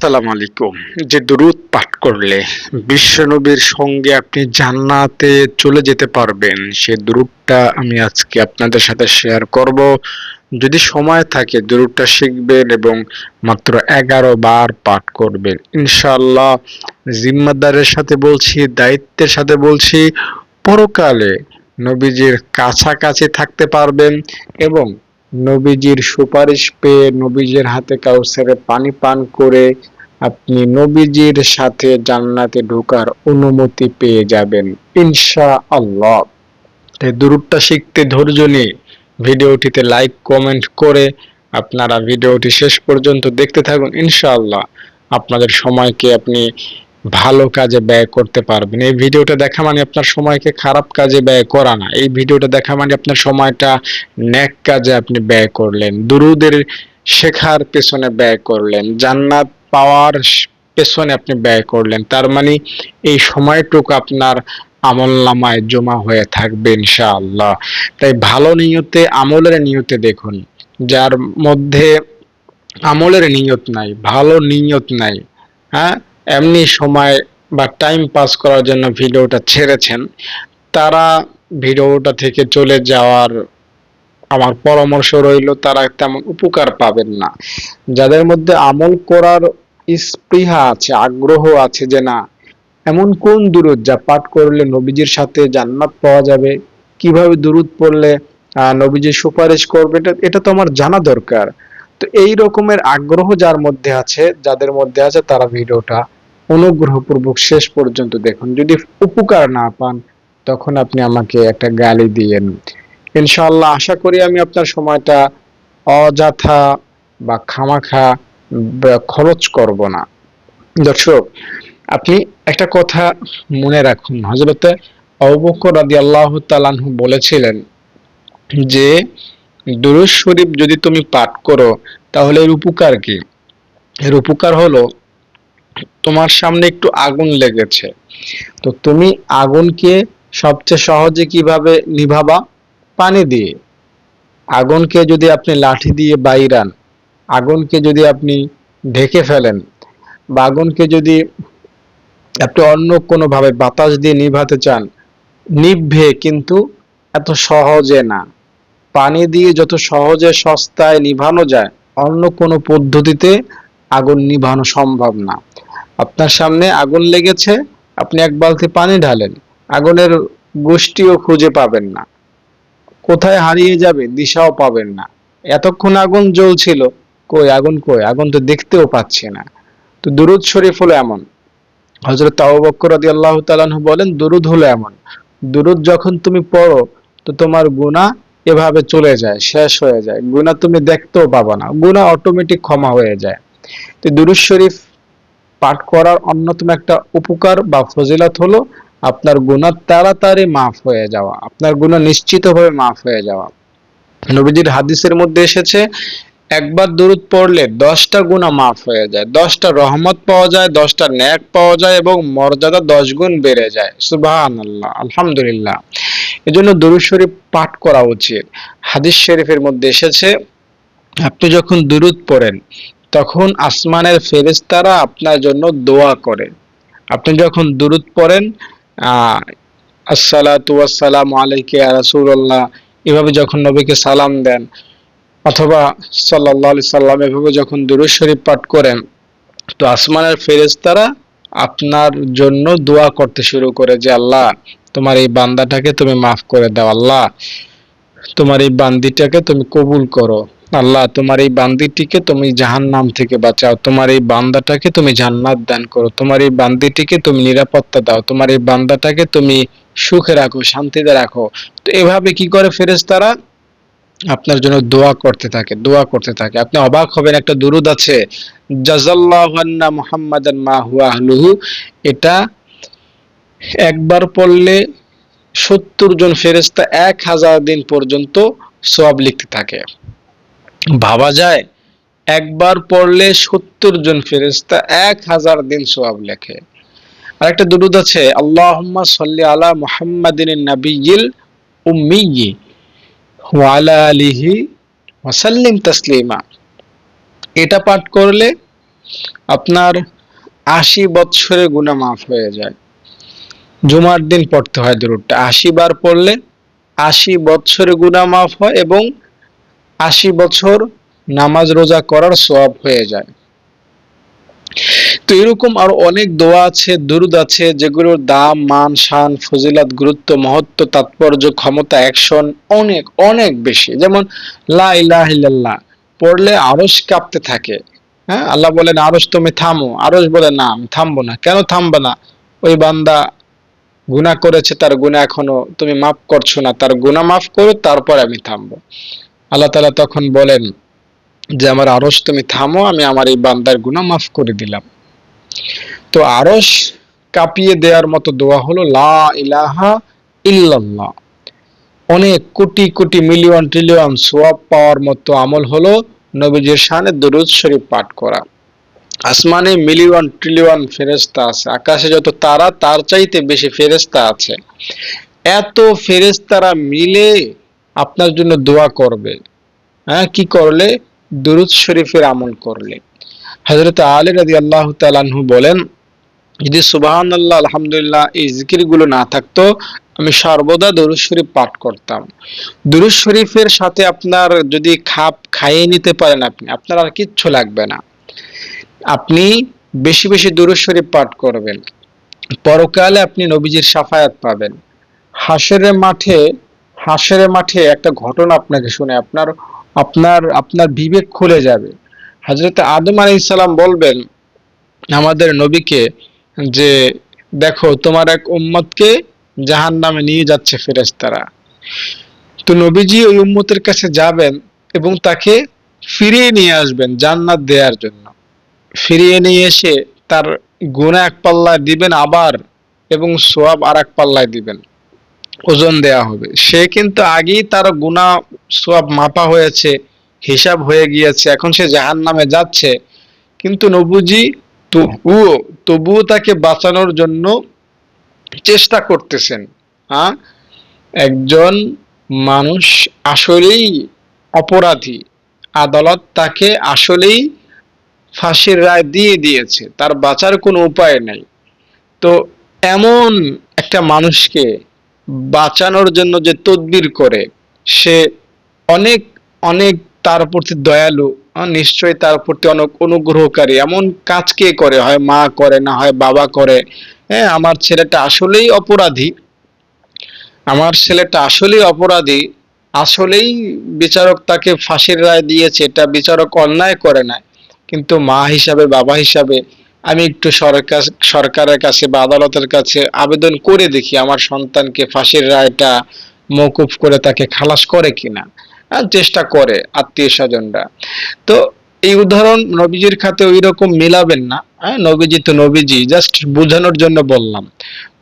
আসসালামু আলাইকুম। যে দুরুদ পাঠ করলে বিশ্বনবীর সঙ্গে আপনি জান্নাতে চলে যেতে পারবেন, সে দুরুদটা আমি আজকে আপনাদের সাথে শেয়ার করব। যদি সময় থাকে দুরুদটা শিখবেন এবং মাত্র এগারো বার পাঠ করবেন। ইনশাআল্লাহ জিম্মাদারের সাথে বলছি, দায়িত্বের সাথে বলছি, পরকালে নবীজির কাছাকাছি থাকতে পারবেন এবং নবীজির সুপারিশ পেয়ে নবীজির হাতে কাউসারে পানি পান করে আপনি নবীজির সাথে জান্নাতে ঢোকার অনুমতি পেয়ে যাবেন ইনশা আল্লাহ তাই দুরুদটা শিখতে ধৈর্য নিয়ে ভিডিওটিতে লাইক, কমেন্ট করে আপনারা ভিডিওটি শেষ পর্যন্ত দেখতে থাকুন, ইনশাআল্লাহ। আপনাদের সময়কে আপনি ভালো কাজে ব্যয় করতে পারবেন। এই ভিডিওটা দেখা মানে আপনার সময়কে খারাপ কাজে ব্যয় করা না। এই ভিডিওটা দেখা মানে আপনার সময়টা ন্যাক কাজে আপনি ব্যয় করলেন। দুরুদের শেখার পেছনে ব্যয় করলেন। জান্নাত পাওয়ার পেছনে আপনি ব্যয় করলেন। তার মানে এই সময়টুকু আপনার আমল নামায় জমা হয়ে থাকবে ইনশাআল্লাহ। তাই ভালো নিয়তে, আমলের নিয়তে দেখুন। যার মধ্যে আমলের নিয়ত নাই, ভালো নিয়ত নাই হ্যাঁ? এমনি সময় বা টাইম পাস করার জন্য ভিডিওটা ছেড়েছেন। তারা ভিডিওটা থেকে চলে যাওয়ার আমার পরামর্শ রইল, তারা তেমন উপকার পাবেন না। যাদের মধ্যে আমল করার স্পৃহা আছে, আগ্রহ আছে যে না, এমন কোন দুরুদ যা পাঠ করলে নবীজির সাথে জান্নাত পাওয়া যাবে? কীভাবে দুরুদ পড়লে নবীজি সুপারিশ করবে? এটা এটা তো আমার জানা দরকার। তো এই রকমের আগ্রহ যার মধ্যে আছে, যাদের মধ্যে আছে, তারা ভিডিওটা অনুগ্রহপূর্বক শেষ পর্যন্ত দেখুন। যদি উপকার না পান, তখন আপনি আমাকে একটা গালি দিয়েন। ইনশাআল্লাহ, আশা করি আমি আপনার সময়টা অযথা বা খামাখা খরচ করব না। দর্শক, আপনি একটা কথা মনে রাখুন। হজরত অবকর রাদি আল্লাহ তালানহু বলেছিলেন যে দুরুজ শরীফ যদি তুমি পাঠ করো, তাহলে এর উপকার কি? এর উপকার হলো তোমার সামনে একটু আগুন লেগেছে। তো তুমি আগুনকে সবচেয়ে সহজে কীভাবে নিভাবা? পানি দিয়ে। আগুনকে যদি আপনি লাঠি দিয়ে বাইরান, আগুনকে যদি আপনি ঢেকে ফেলেন বা আগুনকে যদি আপনি অন্য কোনোভাবে বাতাস দিয়ে নিভাতে চান, নিভবে কিন্তু এত সহজে না। পানি দিয়ে যত সহজে সস্তায় নিভানো যায়, অন্য কোনো পদ্ধতিতে আগুন নিভানো সম্ভব না। আপনার সামনে আগুন লেগেছে, আপনি এক বালতি পানি ঢালেন, আগুনের গোষ্ঠীও খুঁজে পাবেন না। কোথায় হারিয়ে যাবে দিশাও পাবেন না। এতক্ষণ আগুন জ্বলছিল, কই আগুন কই? আগুন তো দেখতেও পাচ্ছে না। তো দুরুদ শরীফ হলো এমন। হজরত তাওবক্কর আল্লাহ তালানহু বলেন, দুরুদ হলো এমন। দুরুদ যখন তুমি পড়ো, তো তোমার গুণা এভাবে চলে যায়, শেষ হয়ে যায়। গুণা তুমি দেখতেও পাবো না। গুণা অটোমেটিক ক্ষমা হয়ে যায়। তো দুরুদ শরীফ পাঠ করার অন্যতম একটা উপকার বা ফজিলত হলো আপনার গুণা তাড়াতাড়ি মাফ হয়ে যাওয়া, আপনার গুণা নিশ্চিতভাবে মাফ হয়ে যাওয়া। নবীজির হাদিসের মধ্যে এসেছে, একবার দরুদ পড়লে দশটা গুণা মাফ হয়ে যায়, দশটা রহমত পাওয়া যায়, দশটা ন্যাক পাওয়া যায় এবং মর্যাদা দশ গুণ বেড়ে যায়। সুবাহ আল্লাহ আলহামদুলিল্লাহ। এজন্য দরুদ শরীফ পাঠ করা উচিত। হাদিস শরীফের মধ্যে এসেছে, আপনি যখন দুরুদ পড়েন তখন আসমানের ফেরেস্তারা আপনার জন্য দোয়া করে। আপনি যখন দুরুদ পড়েন আসসালাতু আসসালামু আলাইকে রাসূলুল্লাহ, এভাবে যখন নবীকে সালাম দেন, অথবা আলাইহি সাল্লাম এভাবে যখন দুরূদ শরীফ পাঠ করেন, তো আসমানের ফেরেশতারা আপনার জন্য দোয়া করতে শুরু করে যে, আল্লাহ, তোমার এই বান্দাটাকে তুমি মাফ করে দাও, আল্লাহ, তোমার এই বান্দিটাকে তুমি কবুল করো। আল্লাহ, তোমার এই বান্দিটিকে তুমি জাহান নাম থেকে বাঁচাও। তোমার এই বান্দাটাকে তুমি জান্নাত দান করো। তোমার এই বান্দিটিকে তুমি নিরাপত্তা দাও। তোমার এই বান্দাটাকে তুমি সুখে রাখো, শান্তিতে রাখো। তো এভাবে কি করে ফেরেস তারা আপনার জন্য দোয়া করতে থাকে, দোয়া করতে থাকে? আপনি অবাক হবেন, একটা দুরুদ আছে জাজাল্লাহান্না মুহাম্মাদান মা এটা একবার পড়লে সত্তর জন ফেরেস্তা এক হাজার দিন পর্যন্ত সব লিখতে থাকে। ভাবা যায়, একবার পড়লে সত্তর জন ফেরেস্তা এক হাজার দিন সোয়াব লেখে। আর একটা দুরুদ আছে আল্লাহ সাল্লি আলা মুহাম্মাদিন নাবিয়িল উম্মিয়ি ওয়ালা আলিহি ওয়াসাল্লিম তাসলিমা। এটা পাঠ করলে আপনার আশি বৎসরে গুণা মাফ হয়ে যায়। জুমার দিন পড়তে হয় দরুদটা। আশি বার পড়লে আশি বৎসরে গুণা মাফ হয় এবং আশি বছর নামাজ রোজা করার সওয়াব হয়ে যায়। তো এরকম আরও অনেক দোয়া আছে, দুরুদ আছে, যেগুলোর দাম, মান, শান, ফজিলাত, গুরুত্ব, মহত্ব, তাৎপর্য, ক্ষমতা অ্যাকশন অনেক অনেক বেশি। যেমন, লা পড়লে আরশ কাঁপতে থাকে। হ্যাঁ আল্লাহ বলেন, আরশ তুমি থামো। আরস বলে, না, আমি থামবো না। কেন থামবে না? ওই বান্দা গুনাহ করেছে, তার গুনাহ এখনও তুমি মাফ করছ না। তার গুনাহ মাফ করো, তারপর আমি থামবো। আল্লাহ তাআলা তখন বলেন যে, আমার আরশ তুমি থামো, আমি আমার এই বান্দার গুনাহ মাফ করে দিলাম। তো আরশ কাঁপিয়ে দেওয়ার মতো দোয়া হলো, লা ইলাহা ইল্লাল্লাহ। অনেক কোটি কোটি মিলিয়ন ট্রিলিয়ন সোয়াব পাওয়ার মতো আমল হলো নবীজির শানে দরুদ শরীফ পাঠ করা। আসমানে মিলিয়ন ট্রিলিয়ন ফেরেস্তা আছে, আকাশে যত তারা, তার চাইতে বেশি ফেরেস্তা আছে। এত ফেরেস্তারা মিলে আপনার জন্য দোয়া করবে। হ্যাঁ কি করলে? দুরুদ শরীফের আমল করলে। হজরত আলী রাজি আল্লাহ তালানহু বলেন, যদি সুবাহান আল্লাহ আলহামদুলিল্লাহ এই জিকিরগুলো না থাকতো, আমি সর্বদা দরুদ শরীফ পাঠ করতাম। দুরুদ শরীফের সাথে আপনার যদি খাপ খাইয়ে নিতে পারেন আপনি, আপনার আর কিচ্ছু লাগবে না। আপনি বেশি বেশি দুরুদ শরীফ পাঠ করবেন। পরকালে আপনি নবীজির সাফায়াত পাবেন। হাসরের মাঠে হাসরের মাঠে একটা ঘটনা আপনাকে শুনে আপনার আপনার আপনার বিবেক খুলে যাবে। হজরত আদম আলাইসাল্লাম বলবেন, আমাদের নবীকে যে, দেখো তোমার এক উম্মতকে জাহান নামে নিয়ে যাচ্ছে ফেরেস্তারা তো নবীজি ওই উম্মতের কাছে যাবেন এবং তাকে ফিরিয়ে নিয়ে আসবেন জান্নাত দেওয়ার জন্য। ফিরিয়ে নিয়ে এসে তার গুণা এক পাল্লায় দিবেন আবার এবং সোয়াব আর এক পাল্লায় দিবেন। ওজন দেয়া হবে। সে কিন্তু আগেই তার গুণা সব মাপা হয়েছে, হিসাব হয়ে গিয়েছে, এখন সে জাহান নামে যাচ্ছে। কিন্তু নবুজি তবুও তবুও তাকে বাঁচানোর জন্য চেষ্টা করতেছেন। হ্যাঁ একজন মানুষ আসলেই অপরাধী। আদালত তাকে আসলেই ফাঁসির রায় দিয়ে দিয়েছে। তার বাঁচার কোনো উপায় নেই। তো এমন একটা মানুষকে বাঁচানোর জন্য যে তদবির করে, সে অনেক অনেক তার প্রতি দয়ালু নিশ্চয়ই তার প্রতি অনেক অনুগ্রহকারী। এমন কাজ কে করে? হয় মা করে না হয় বাবা করে? হ্যাঁ আমার ছেলেটা আসলেই অপরাধী। আমার ছেলেটা আসলেই অপরাধী। আসলেই বিচারক তাকে ফাঁসির রায় দিয়েছে। এটা বিচারক অন্যায় করে না কিন্তু মা হিসাবে, বাবা হিসাবে আমি একটু সরকার সরকারের কাছে বা আদালতের কাছে আবেদন করে দেখি আমার সন্তানকে ফাঁসির রায়টা মৌকুফ করে তাকে খালাস করে কিনা। চেষ্টা করে আত্মীয় স্বজনরা। তো এই উদাহরণ নবীজির খাতে ওই রকম মিলাবেন না। হ্যাঁ নবীজি তো নবীজি, জাস্ট বোঝানোর জন্য বললাম।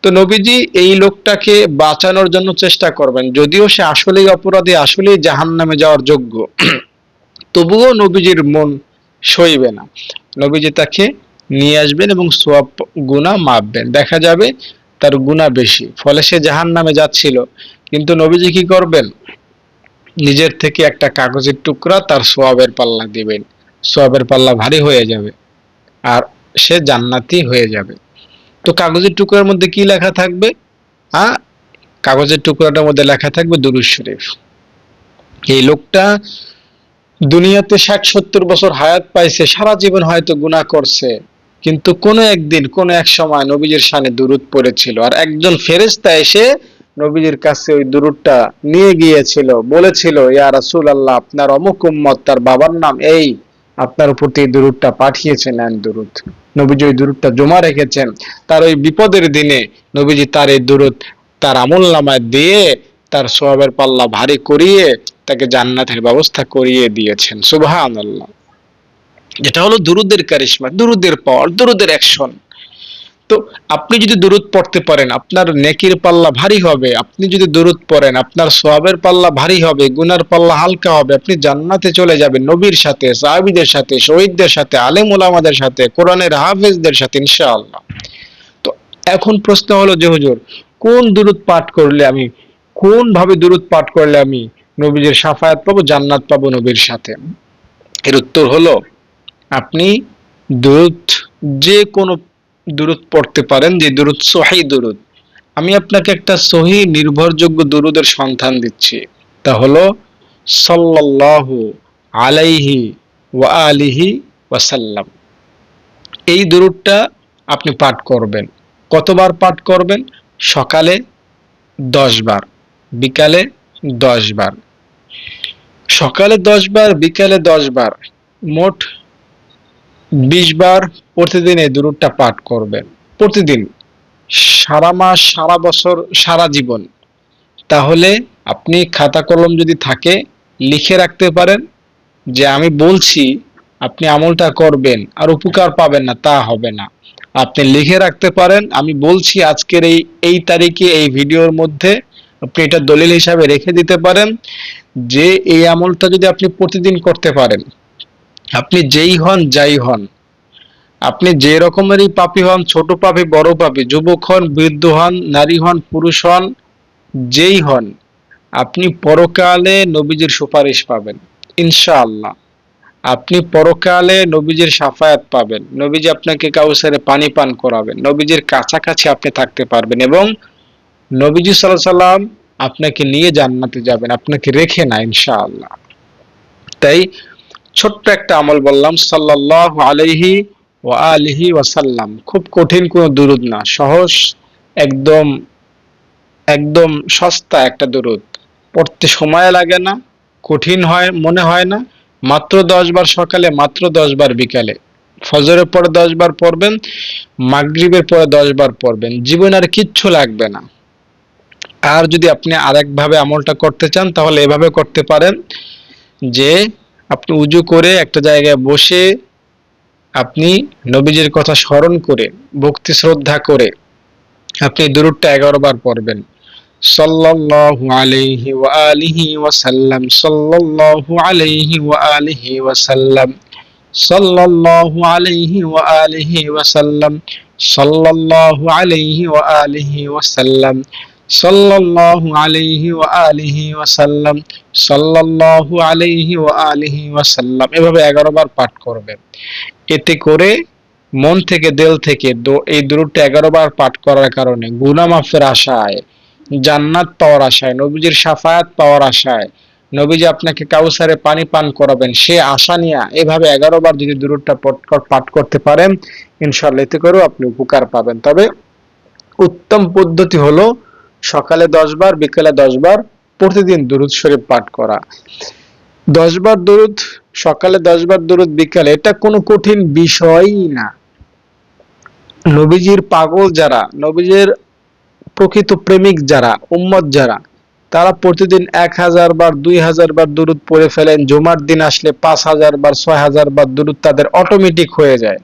তো নবীজি এই লোকটাকে বাঁচানোর জন্য চেষ্টা করবেন। যদিও সে আসলেই অপরাধী, আসলেই জাহান নামে যাওয়ার যোগ্য। তবুও নবীজির মন সইবে না। নবীজি তাকে নিয়ে আসবেন এবং সোয়াব গুণা মাপবেন। দেখা যাবে তার গুণা বেশি, ফলে সে জাহান নামে যাচ্ছিল। কিন্তু নবীজি কি করবেন? নিজের থেকে একটা কাগজের টুকরা তার সোয়াবের পাল্লা দিবেন। সোয়াবের পাল্লা ভারী হয়ে যাবে আর সে জান্নাতি হয়ে যাবে। তো কাগজের টুকরার মধ্যে কি লেখা থাকবে? হ্যাঁ কাগজের টুকরাটার মধ্যে লেখা থাকবে দুরুজ শরীফ। এই লোকটা দুনিয়াতে ষাট সত্তর বছর হায়াত পাইছে, সারা জীবন হয়তো গুণা করছে। কিন্তু কোনো একদিন, কোনো এক সময় নবীজির সানে দুরুদ পড়েছিল। আর একজন ফেরেস্তা এসে নবীজির কাছে ওই দুরুদটা নিয়ে গিয়েছিল, বলেছিল, ইয়া রাসূল আল্লাহ আপনার অমুক উম্মত, তার বাবার নাম এই, আপনার প্রতি দুরুদটা পাঠিয়েছেন নেন দুরুদ। নবীজি ওই দুরুদটা জমা রেখেছেন। তার ওই বিপদের দিনে নবীজি তার এই দুরুদ তার আমল নামায় দিয়ে তার সোয়াবের পাল্লা ভারী করিয়ে তাকে জান্নাতের ব্যবস্থা করিয়ে দিয়েছেন। সুবহান আল্লাহ যেটা হলো দুরুদের কারিশমা, দুরুদের পাওয়ার দুরুদের অ্যাকশন তো আপনি যদি দূরত পড়তে পারেন, আপনার নেকির পাল্লা ভারী হবে। আপনি যদি দূরত পড়েন, আপনার সোয়াবের পাল্লা ভারী হবে, গুনার পাল্লা হালকা হবে, আপনি জান্নাতে চলে যাবেন নবীর সাথে, সাহাবিদের সাথে, শহীদদের সাথে আলেম ওলামাদের সাথে, কোরআনের হাফেজদের সাথে, ইনশাআল্লাহ। তো এখন প্রশ্ন হলো যে, হুজুর, কোন দূরত পাঠ করলে আমি কোন ভাবে দূরত পাঠ করলে আমি নবীজের সাফায়াত পাবো, জান্নাত পাবো নবীর সাথে? এর উত্তর হলো আপনি দুরুদ, যে কোনো দুরুদ পড়তে পারেন, যে দুরুদ সহি দুরুদ। আমি আপনাকে একটা সহি নির্ভরযোগ্য দুরুদের সন্ধান দিচ্ছি। তা হলো, সাল্লাল্লাহু আলাইহি ওয়া আলিহি ওয়াসাল্লাম। এই দুরুদটা আপনি পাঠ করবেন। কতবার পাঠ করবেন? সকালে দশ বার বিকালে দশ বার সকালে দশ বার বিকালে দশ বার মোট বিশ বার প্রতিদিন এই দুরুদটা পাঠ করবেন প্রতিদিন, সারা মাস, সারা বছর, সারা জীবন। তাহলে আপনি খাতা কলম যদি থাকে, লিখে রাখতে পারেন যে, আমি বলছি, আপনি আমলটা করবেন, আর উপকার পাবেন না, তা হবে না। আপনি লিখে রাখতে পারেন, আমি বলছি, আজকের এই এই তারিখে এই ভিডিওর মধ্যে আপনি এটা দলিল হিসাবে রেখে দিতে পারেন যে, এই আমলটা যদি আপনি প্রতিদিন করতে পারেন আপনি যেই হন, যাই হন। আপনি যে রকমেরই পাপী হন, ছোট পাপী, বড় পাপী, যুবক হন, বৃদ্ধ হন, নারী হন, পুরুষ হন, যেই হন, আপনি পরকালে নবীজির সুপারিশ পাবেন, ইনশাআল্লাহ। আপনি পরকালে নবীজির সাফায়াত পাবেন, নবীজি আপনাকে কাউসারে পানি পান করাবেন, নবীজির কাছাকাছি আপনি থাকতে পারবেন এবং নবীজি সাল্লাহ সাল্লাম আপনাকে নিয়ে জান্নাতে যাবেন, আপনাকে রেখে না, ইনশাআল্লাহ। তাই ছোট্ট একটা আমল বললাম, সাল্লাল্লাহু আলাইহি ও আলিহি ওয়াসাল্লাম। খুব কঠিন কোনো দুরুদ না, সহজ, একদম একদম সস্তা একটা দুরুদ। পড়তে সময় লাগে না, কঠিন হয়, মনে হয় না। মাত্র দশ বার সকালে, মাত্র দশ বার বিকালে। ফজরের পরে দশ বার পড়বেন, মাগরিবের পরে দশ বার পড়বেন। জীবন আর কিচ্ছু লাগবে না। আর যদি আপনি আরেকভাবে আমলটা করতে চান, তাহলে এভাবে করতে পারেন যে আপনি উজু করে একটা জায়গায় বসে আপনি নবীজির কথা স্মরণ করে, ভক্তি শ্রদ্ধা করে আপনি দুরুদটা এগারো বার পড়বেন। সাল্লাল্লাহু আলাইহি ওয়া আলিহি ওয়া সাল্লাম, সাল্লাল্লাহু আলাইহি ওয়া আলিহি ওয়া সাল্লাম, সাল্লাল্লাহু আলাইহি ওয়া আলিহি সাল্লাল্লাহু আলাইহি ওয়া আলিহি ওয়া আলিহি ওয়া সাল্লাম সাল্লাল্লাহু আলাইহি ওয়া আলিহি ওয়া সাল্লাম এভাবে 11 বার পাঠ করবেন এতে করে মন থেকে, দিল থেকে এই দুরুদটা 11 বার পাঠ করার কারণে গুনাহ মাফের আশায়, জান্নাত পাওয়ার আশায়, নবীজির সাফায়াত পাওয়ার আশায়, নবীজি আপনাকে কাউসারে পানি পান করাবেন, সে আশা নিয়ে এভাবে এগারো বার যদি দূরটা পাঠ করতে পারেন ইনশাল্লাহ এতে করেও আপনি উপকার পাবেন। তবে উত্তম পদ্ধতি হলো সকালে দশ বার বিকেলে দশ বার প্রতিদিন দুরুদ শরীফ পাঠ করা। দশ বার দুরুদ, সকালে দশ বার দুরুদ, বিকালে, এটা কোনো কঠিন বিষয়ই না। নবীজির পাগল যারা, নবীজির প্রকৃত প্রেমিক যারা, উম্মত যারা, তারা প্রতিদিন এক হাজার বার, দুই হাজার বার দূরত পড়ে ফেলেন। জুমার দিন আসলে পাঁচ হাজার বার, ছয় হাজার বার দূরত তাদের অটোমেটিক হয়ে যায়।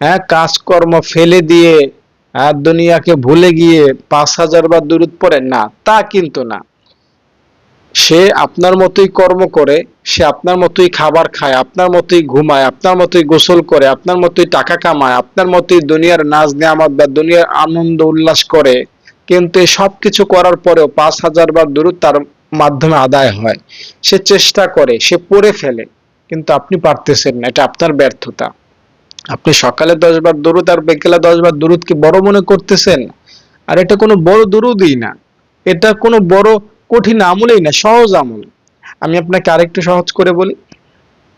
হ্যাঁ কাজকর্ম ফেলে দিয়ে আর দুনিয়াকে ভুলে গিয়ে পাঁচ হাজার বার দূরত পড়ে না, তা কিন্তু না। সে আপনার মতোই কর্ম করে, সে আপনার মতোই খাবার খায়, আপনার মতোই ঘুমায়, আপনার মতোই গোসল করে, আপনার মতোই টাকা কামায়, আপনার মতোই দুনিয়ার নাচ নেয়ামত বা দুনিয়ার আনন্দ উল্লাস করে, কিন্তু সব কিছু করার পরেও পাঁচ হাজার বার দূরত তার মাধ্যমে আদায় হয়। সে চেষ্টা করে, সে পড়ে ফেলে, কিন্তু আপনি পারতেছেন না, এটা আপনার ব্যর্থতা। আপনি সকালে দশ বার দরুদ আর বিকেলে দশ বার দরুদ কি বড় মনে করতেছেন? আর এটা কোনো বড় দরুদই না। এটা কোনো বড় কঠিন আমলেই না, সহজ আমল। আমি আপনাকে আরেকটু সহজ করে বলি।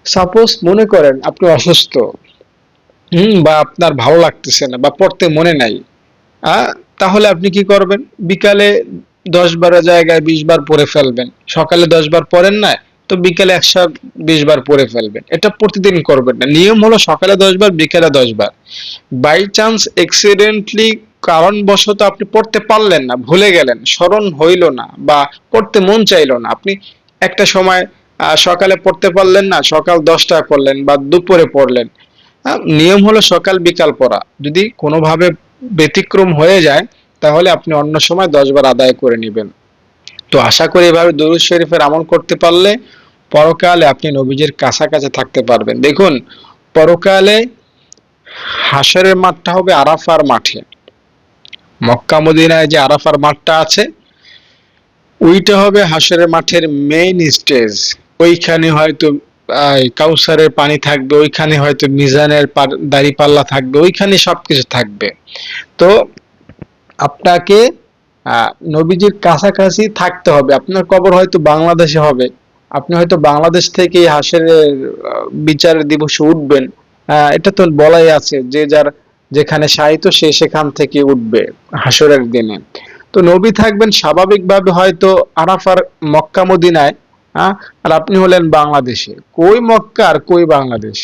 সাপোজ মনে করেন আপনি অসুস্থ, হম, বা আপনার ভালো লাগতেছে না, বা পড়তে মনে নাই তাহলে আপনি কি করবেন? বিকালে দশ বারের জায়গায় বিশ বার পড়ে ফেলবেন। সকালে দশ বার পড়েন না তো বিকালে একশো বিশ বার পড়ে ফেলবেন। এটা প্রতিদিন করবেন না। নিয়ম হলো সকালে দশ বার, বিকালে দশ বার। বাই চান্স এক্সিডেন্টলি কারণবশত আপনি পড়তে পারলেন না, ভুলে গেলেন, স্মরণ হইল না বা পড়তে মন চাইলো না। আপনি একটা সময় সকালে পড়তে পারলেন না, সকাল দশটায় পড়লেন বা দুপুরে পড়লেন। নিয়ম হলো সকাল বিকাল পড়া। যদি কোনোভাবে ব্যতিক্রম হয়ে যায়, তাহলে আপনি অন্য সময় দশ বার আদায় করে নেবেন। তো আশা করি এভাবে দরুদ শরীফের আমল করতে পারলে পরকালে আপনি নবীজির কাছাকাছি থাকতে পারবেন। দেখুন, পরকালে হাসরের মাঠটা হবে আরাফার মাঠে। মক্কা মদিনায় যে আরাফার মাঠটা আছে, ওইটা হবে হাসরের মাঠের মেইন স্টেজ ওইখানে হয়তো কাউসারের পানি থাকবে, ওইখানে হয়তো মিজানের দাড়ি পাল্লা থাকবে, ওইখানে সবকিছু থাকবে। তো আপনাকে নবীজির কাছাকাছি থাকতে হবে। আপনার কবর হয়তো বাংলাদেশে হবে। আপনি হয়তো বাংলাদেশ থেকে হাসের বিচার দিবসে উঠবেন। এটা তো বলাই আছে যে যার যেখানে সাহিত্য সে সেখান থেকে উঠবে হাসরের দিনে। তো নবী থাকবেন স্বাভাবিকভাবে হয়তো আরাফার মক্কা মদিনায় আর আপনি হলেন বাংলাদেশে। কই মক্কা আর কই বাংলাদেশ?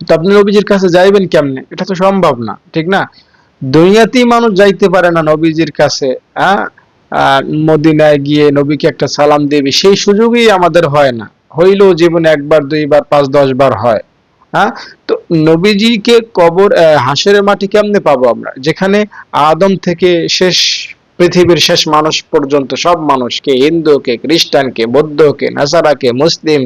তো আপনি নবীজির কাছে যাইবেন কেমনে? এটা তো সম্ভব না, ঠিক না? দুনিয়াতেই মানুষ যাইতে পারে না নবীজির কাছে হ্যাঁ? মদিনায় গিয়ে নবীকে একটা সালাম দেবে সেই সুযোগই আমাদের হয় না। হইলেও জীবনে একবার দুইবার পাঁচ দশ বার হয় হ্যাঁ? তো নবীজিকে কবর আহ, হাসরের মাটি কেমনে পাবো আমরা? যেখানে আদম থেকে শেষ পৃথিবীর শেষ মানুষ পর্যন্ত সব মানুষকে, হিন্দুকে, খ্রিস্টানকে, বৌদ্ধকে, নাসারাকে মুসলিম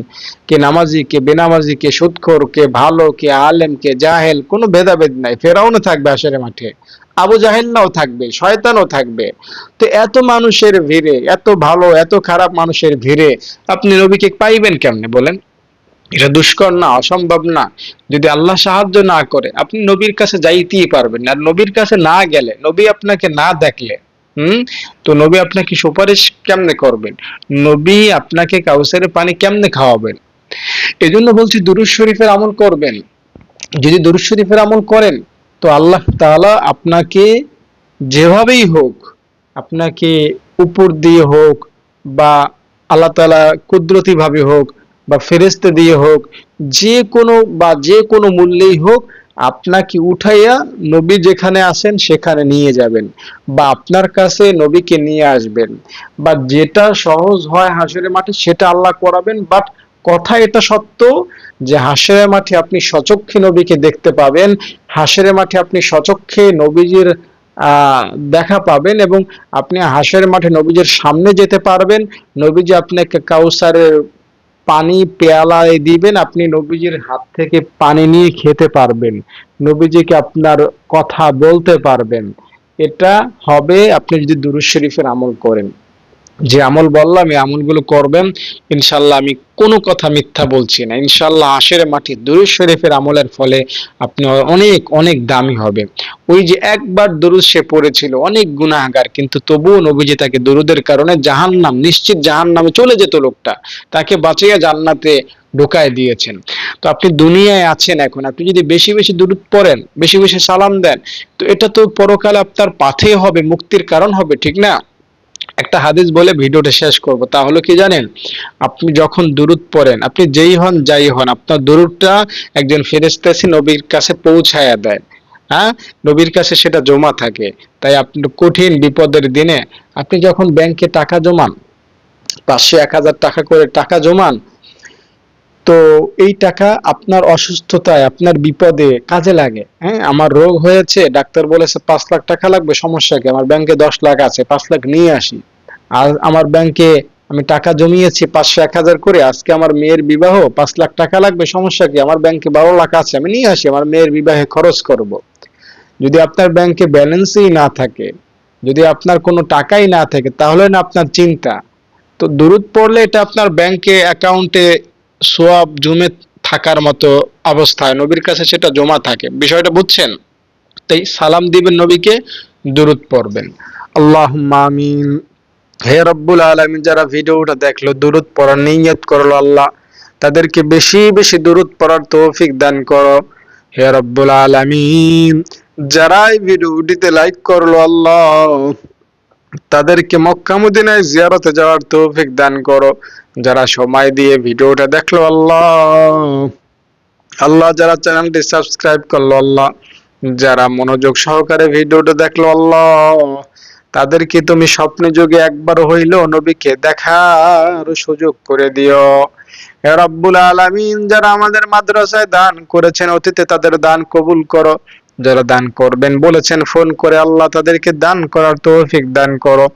কে নামাজি কে বেনামাজি কে সুৎখোর কে ভালো কে আলেম কে জাহেল কোনো ভেদাভেদ নাই। ফেরাউনও থাকবে হাসরের মাঠে, আবু জাহেল্লাও থাকবে, শয়তানও থাকবে। তো এত মানুষের ভিড়ে, এত ভালো, এত খারাপ মানুষের ভিড়ে আপনি নবীকে পাইবেন কেমনে বলেন? এটা দুষ্কর না, অসম্ভব না। যদি আল্লাহ সাহায্য না করে, আপনি নবীর কাছে যাইতেই পারবেন। আর নবীর কাছে না গেলে, নবী আপনাকে না দেখলে হুম? তো নবী আপনাকে সুপারিশ কেমনে করবেন? নবী আপনাকে কাউসারের পানি কেমনে খাওয়াবেন? এজন্য বলছি, দুরুদ শরীফের আমল করবেন। যদি দুরুদ শরীফের আমল করেন, তো আল্লাহ তাআলা আপনাকে যেভাবেই হোক, আপনাকে উপর দিয়ে হোক বা আল্লাহ তাআলা কুদরতি ভাবে হোক বা ফেরেস্তে দিয়ে হোক, যে কোনো বা যে কোনো মূল্যেই হোক আপনাকে উঠাইয়া নবী যেখানে আসেন সেখানে নিয়ে যাবেন বা আপনার কাছে নবীকে নিয়ে আসবেন। বা যেটা সহজ হয় হাসরের মাঠে সেটা আল্লাহ করাবেন বাট কথা এটা সত্য যে হাসরের মাঠে আপনি সচক্ষে নবীকে দেখতে পাবেন, হাসরের মাঠে আপনি সচক্ষে নবীজির দেখা পাবেন এবং আপনি হাসরের মাঠে নবীজির সামনে যেতে পারবেন। নবীজি আপনাকে কাউসারের পানি পেয়ালায় দিবেন, আপনি নবীজির হাত থেকে পানি নিয়ে খেতে পারবেন। নবীজিকে আপনার কথা বলতে পারবেন। এটা হবে, আপনি যদি দুরুদ শরীফের আমল করেন। যে আমল বললাম, এই আমলগুলো করবেন, ইনশাল্লাহ আমি কোনো কথা মিথ্যা বলছি না। ইনশাল্লাহ আশের মাটি দুরুদ শরীফের আমলের ফলে আপনি অনেক অনেক দামি হবে। ওই যে একবার দরুদ সে পড়েছিল, অনেক গুনাহগার, কিন্তু তবুও নবীজি তাকে দরুদের কারণে জাহান্নাম, নিশ্চিত জাহান্নামে চলে যেত লোকটা। তাকে বাঁচিয়ে জান্নাতে ঢোকায় দিয়েছেন। তো আপনি দুনিয়ায় আছেন এখন, আপনি যদি বেশি বেশি দূরত পড়েন, বেশি বেশি সালাম দেন, তো এটা তো পরকালে আপনার পাথে হবে, মুক্তির কারণ হবে, ঠিক না? একটা হাদিস বলে ভিডিওটা শেষ করব। তা হলো কি জানেন? আপনি যখন দুরুদ পড়েন, আপনি যেই হন, যাই হন, আপনার দুরুদটা একজন ফেরেশতা এসে নবীর কাছে পৌঁছায়া দেয়। হ্যাঁ? নবীর কাছে সেটা জমা থাকে। তাই আপনি কঠিন বিপদের দিনে আপনি যখন ব্যাংকে টাকা জমান, পাঁচশো, এক হাজার টাকা করে টাকা জমান তো এই টাকা আপনার অসুস্থতায়, আপনার বিপদে কাজে লাগে। হ্যাঁ আমার রোগ হয়েছে, ডাক্তার বলেছে পাঁচ লাখ টাকা লাগবে, সমস্যা কি? আমার ব্যাংকে দশ লাখ আছে, পাঁচ লাখ নিয়ে আসি। আর আমার ব্যাংকে আমি টাকা জমিয়েছি, পাঁচশো এক হাজার করে, আজকে আমার মেয়ের বিবাহ, পাঁচ লাখ টাকা লাগবে, সমস্যা কি? আমার ব্যাংকে বারো লাখ আছে, আমি নিয়ে আসি, আমার মেয়ের বিবাহে খরচ করব। যদি আপনার ব্যাংকে ব্যালেন্সই না থাকে, যদি আপনার কোনো টাকাই না থাকে, তাহলে না আপনার চিন্তা। তো দূরত পড়লে এটা আপনার ব্যাংকে অ্যাকাউন্টে সোয়াব জমে থাকার মতো অবস্থায় নবীর কাছে সেটা জমা থাকে। বিষয়টা বুঝছেন? তাই সালাম দিবেন নবীকে, দুরুদ পড়বেন। আল্লাহ আমিন। হে রব্বুল আলমিন, যারা ভিডিওটা দেখল দূরত পড়ার নিয়ত করল আল্লাহ, তাদেরকে বেশি বেশি দুরুদ পড়ার তৌফিক দান করো। হে রব্বুল আলমিন যারা ভিডিওটিতে লাইক করল আল্লাহ তাদেরকে মক্কা মদিনায় জিয়ারতে যাওয়ার তৌফিক দান করো। যারা সময় দিয়ে ভিডিওটা দেখল, আল্লাহ। আল্লাহ যারা চ্যানেলটি সাবস্ক্রাইব করল, আল্লাহ। যারা মনোযোগ সহকারে ভিডিওটা দেখল, আল্লাহ। তাদেরকে তুমি স্বপ্নে যুগে একবার হইল নবীকে দেখার সুযোগ করে দিও। রব্বুল আলামিন, যারা আমাদের মাদ্রাসায় দান করেছেন, অতীতে তাদের দান কবুল করো। যারা দান করবেন, বলেছেন, ফোন করে আল্লাহ তাদেরকে দান করার তৌফিক দান করো।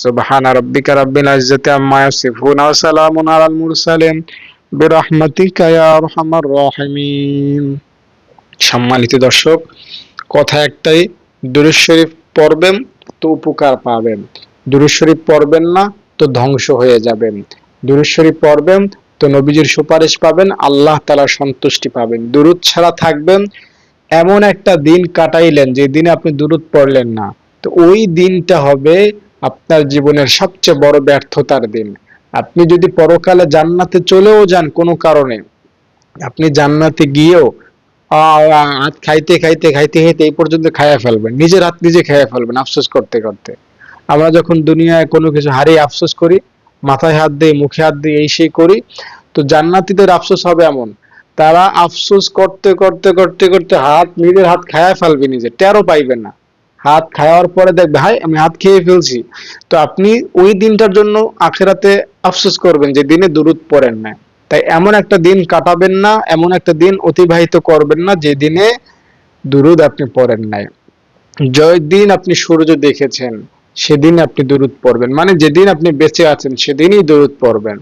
সুবহানা রাব্বিকা রাব্বিল ইজ্জাতি আম্মা ইয়াসিফুন ওয়া সালামুন আলাল মুরসালিন। বিরহমাতিকা ইয়া আরহামার রাহিমিন। সম্মানিত দর্শক, কথা একটাই, দুরূদ শরীফ পড়বেন তো উপকার পাবেন। দুরূদ শরীফ পড়বেন না তো ধ্বংস হয়ে যাবেন। দুরূদ শরীফ পড়বেন তো নবীজির সুপারিশ পাবেন, আল্লাহ তালার সন্তুষ্টি পাবেন। দুরুদ ছাড়া থাকবেন এমন একটা দিন কাটাইলেন যে দিনে আপনি দুরুদ পড়লেন না। তো ওই দিনটা হবে আপনার জীবনের সবচেয়ে বড় ব্যর্থতার দিন। আপনি যদি পরকালে জান্নাতে চলেও যান কোনো কারণে, আপনি জান্নাতে গিয়েও হাত খাইতে খাইতে খাইতে খাইতে এই পর্যন্ত খাইয়া ফেলবেন, নিজের হাত নিজে খাইয়া ফেলবেন আফসোস করতে করতে। আমরা যখন দুনিয়ায় কোনো কিছু হারিয়ে আফসোস করি, মাথায় হাত দিয়ে মুখে হাত দিয়ে এই সেই করি, তো জান্নাতীদের আফসোস হবে এমন তারা আফসোস করতে করতে করতে করতে হাত, নিজের হাত খায়া ফেলবে নিজে। টেরও পাইবেন না। হাত খাওয়ার পরে দেখবে হাই আমি হাত খেয়ে ফেলছি। তো আপনি ওই দিনটার জন্য আখেরাতে আফসোস করবেন যে দিনে দুরুদ পড়েন না তাই এমন একটা দিন কাটাবেন না, এমন একটা দিন অতিবাহিত করবেন না যে দিনে দুরুদ আপনি পড়েন নাই। জয় দিন আপনি সূর্য দেখেছেন, সেদিন আপনি দুরুদ পড়বেন। মানে যেদিন আপনি বেঁচে আছেন, সেদিনই দুরুদ পড়বেন।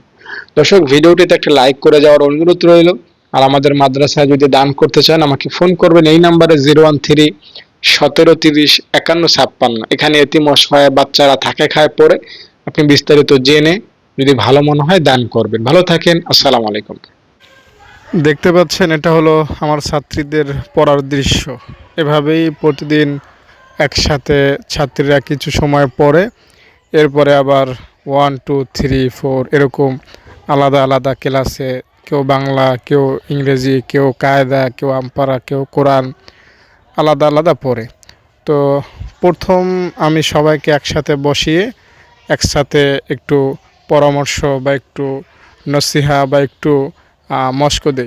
দর্শক, ভিডিওটিতে একটা লাইক করে যাওয়ার অনুরোধ রইল। আর আমাদের মাদ্রাসায় যদি দান করতে চান, আমাকে ফোন করবেন। এই নাম্বারে জিরো ওয়ান থ্রি, সতেরো তিরিশ, একান্ন ছাপ্পান্ন। এখানে এতিম অসহায় বাচ্চারা থাকে, খায়, পড়ে। আপনি বিস্তারিত জেনে যদি ভালো মনে হয় দান করবেন। ভালো থাকেন, আসসালামু আলাইকুম। দেখতে পাচ্ছেন, এটা হলো আমার ছাত্রীদের পড়ার দৃশ্য। এভাবেই প্রতিদিন একসাথে ছাত্রীরা কিছু সময় পড়ে। এরপরে আবার ওয়ান টু থ্রি ফোর এরকম আলাদা আলাদা ক্লাসে কেউ বাংলা, কেউ ইংরেজি, কেউ কায়দা, কেউ আমপারা, কেউ কোরআন, আলাদা আলাদা পড়ে। তো প্রথম আমি সবাইকে একসাথে বসিয়ে, একসাথে একটু পরামর্শ বা একটু নসিহা বা একটু মস্ক দেই।